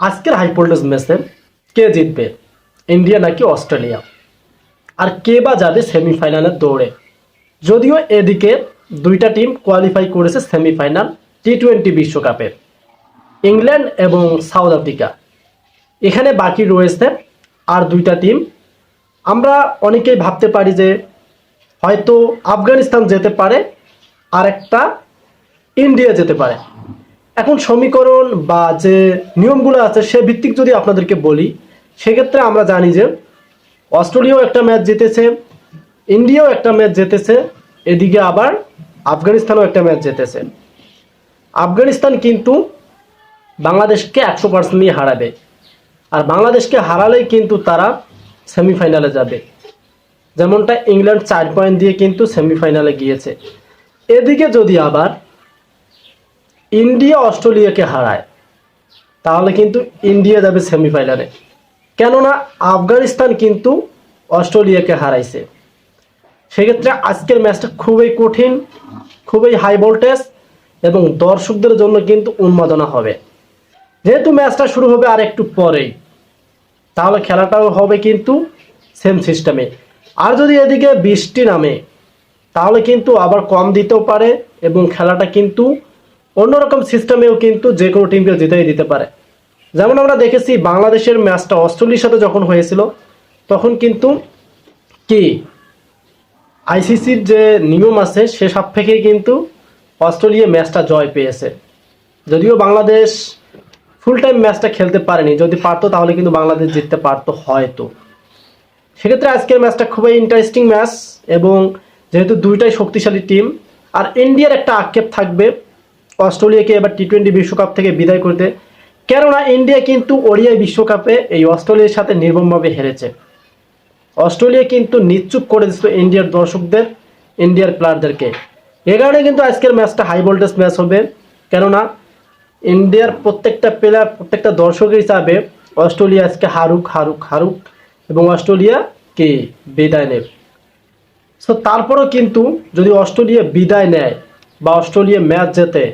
আজকের হাইপোল্টেজ ম্যাচে কে জিতবে? ইন্ডিয়া নাকি অস্ট্রেলিয়া? আর কে বা যাবে সেমিফাইনালের দৌড়ে? যদিও এদিকে দুইটা টিম কোয়ালিফাই করেছে সেমিফাইনাল টি টোয়েন্টি বিশ্বকাপে, ইংল্যান্ড এবং সাউথ আফ্রিকা। এখানে বাকি রয়েছে আর দুইটা টিম আমরা অনেকেই ভাবতে পারি যে হয়তো আফগানিস্তান যেতে পারে আর একটা ইন্ডিয়া যেতে পারে। এখন সমীকরণ বা যে নিয়মগুলো আছে সে ভিত্তিক যদি আপনাদেরকে বলি, সেক্ষেত্রে আমরা জানি যে অস্ট্রেলিয়াও একটা ম্যাচ জিতেছে, ইন্ডিয়াও একটা ম্যাচ জিতেছে, এদিকে আবার আফগানিস্তানও একটা ম্যাচ জিতেছে। আফগানিস্তান কিন্তু বাংলাদেশকে একশো পার্সেন্ট নিয়ে হারাবে। আর বাংলাদেশকে হারালেই কিন্তু তারা সেমিফাইনালে যাবে। যেমনটা ইংল্যান্ড চার পয়েন্ট দিয়ে কিন্তু সেমিফাইনালে গিয়েছে। এদিকে যদি আবার ইন্ডিয়া, অস্ট্রেলিয়াকে হারায়, তাহলে কিন্তু ইন্ডিয়া যাবে সেমিফাইনালে কেননা আফগানিস্তান কিন্তু অস্ট্রেলিয়াকে হারাইছে। সেক্ষেত্রে আজকের ম্যাচটা খুবই কঠিন, খুবই হাই ভোল্টেজ এবং দর্শকদের জন্য কিন্তু উন্মাদনা হবে। যেহেতু ম্যাচটা শুরু হবে আর একটু পরেই, তাহলে খেলাটাও হবে কিন্তু সেম সিস্টেমে আর যদি এদিকে বৃষ্টি নামে, তাহলে কিন্তু আবার কম দিতেও পারে, এবং খেলাটা কিন্তু অন্যরকম সিস্টেমেও কিন্তু যে কোনো টিমকে জিতেই দিতে পারে। যেমন আমরা দেখেছি বাংলাদেশের ম্যাচটা অস্ট্রেলিয়ার সাথে যখন হয়েছিল, তখন কিন্তু কি আইসিসির যে নিয়ম আছে, সে সাপেক্ষেই কিন্তু অস্ট্রেলিয়া ম্যাচটা জয় পেয়েছে। যদিও বাংলাদেশ ফুল টাইম ম্যাচটা খেলতে পারেনি, যদি পারতো তাহলে কিন্তু বাংলাদেশ জিততে পারতো হয়তো। সেক্ষেত্রে আজকের ম্যাচটা খুবই ইন্টারেস্টিং ম্যাচ এবং যেহেতু দুইটাই শক্তিশালী টিম আর ইন্ডিয়ার একটা আক্ষেপ থাকবে অস্ট্রেলিয়াকে এবার টি টোয়েন্টি বিশ্বকাপ থেকে বিদায় করতে। কেননা ইন্ডিয়া কিন্তু ওডিআই বিশ্বকাপে এই অস্ট্রেলিয়ার সাথে নির্মমভাবে হেরেছে। অস্ট্রেলিয়া কিন্তু নিশ্চুপ করে দিচ্ছিল ইন্ডিয়ার দর্শকদের ইন্ডিয়ার প্লেয়ারদেরকে এ কারণে কিন্তু আজকের ম্যাচটা হাই ভোল্টেজ ম্যাচ হবে। কেননা ইন্ডিয়ার প্রত্যেকটা প্লেয়ার প্রত্যেকটা দর্শকই হিসাবে অস্ট্রেলিয়া আজকে হারুক হারুক হারুক এবং অস্ট্রেলিয়া কে বিদায় নেবে। সো তারপরেও কিন্তু যদি অস্ট্রেলিয়া বিদায় নেয় বা অস্ট্রেলিয়া ম্যাচ জেতে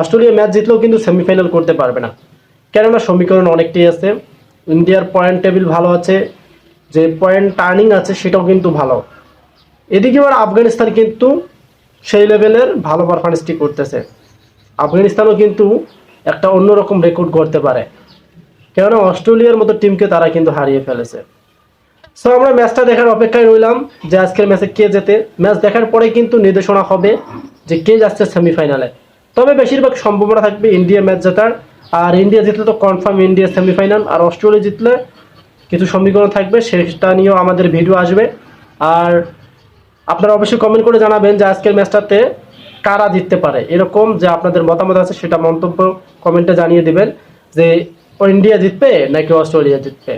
অস্ট্রেলিয়া ম্যাচ জিতলেও কিন্তু সেমিফাইনাল করতে পারবে না। কেননা সমীকরণ অনেকটাই আছে। ইন্ডিয়ার পয়েন্ট টেবিল ভালো আছে। যে পয়েন্ট টার্নিং আছে সেটাও কিন্তু ভালো। এদিকে এবার আফগানিস্তান কিন্তু সেই লেভেলের ভালো পারফরমেন্সটি করতেছে। আফগানিস্তানও কিন্তু একটা অন্যরকম রেকর্ড করতে পারে। কেননা অস্ট্রেলিয়ার মতো টিমকে তারা কিন্তু হারিয়ে ফেলেছে। সো আমরা ম্যাচটা দেখার অপেক্ষায় রইলাম যে আজকের ম্যাচে কে যেতে ম্যাচ দেখার পরে কিন্তু নির্দেশনা হবে যে কে যাচ্ছে সেমিফাইনালে। তবে বেশিরভাগ সম্ভাবনা থাকবে ইন্ডিয়া ম্যাচ জেতার। আর ইন্ডিয়া জিতলে তো কনফার্ম ইন্ডিয়া সেমিফাইনাল আর অস্ট্রেলিয়া জিতলে কিছু সমীকরণ থাকবে, সেটা নিয়েও আমাদের ভিডিও আসবে। আর আপনারা অবশ্যই কমেন্ট করে জানাবেন যে আজকের ম্যাচটাতে কারা জিততে পারে। এরকম যে আপনাদের মতামত আছে, সেটা মন্তব্য কমেন্টে জানিয়ে দেবেন যে ইন্ডিয়া জিতবে নাকি অস্ট্রেলিয়া জিতবে।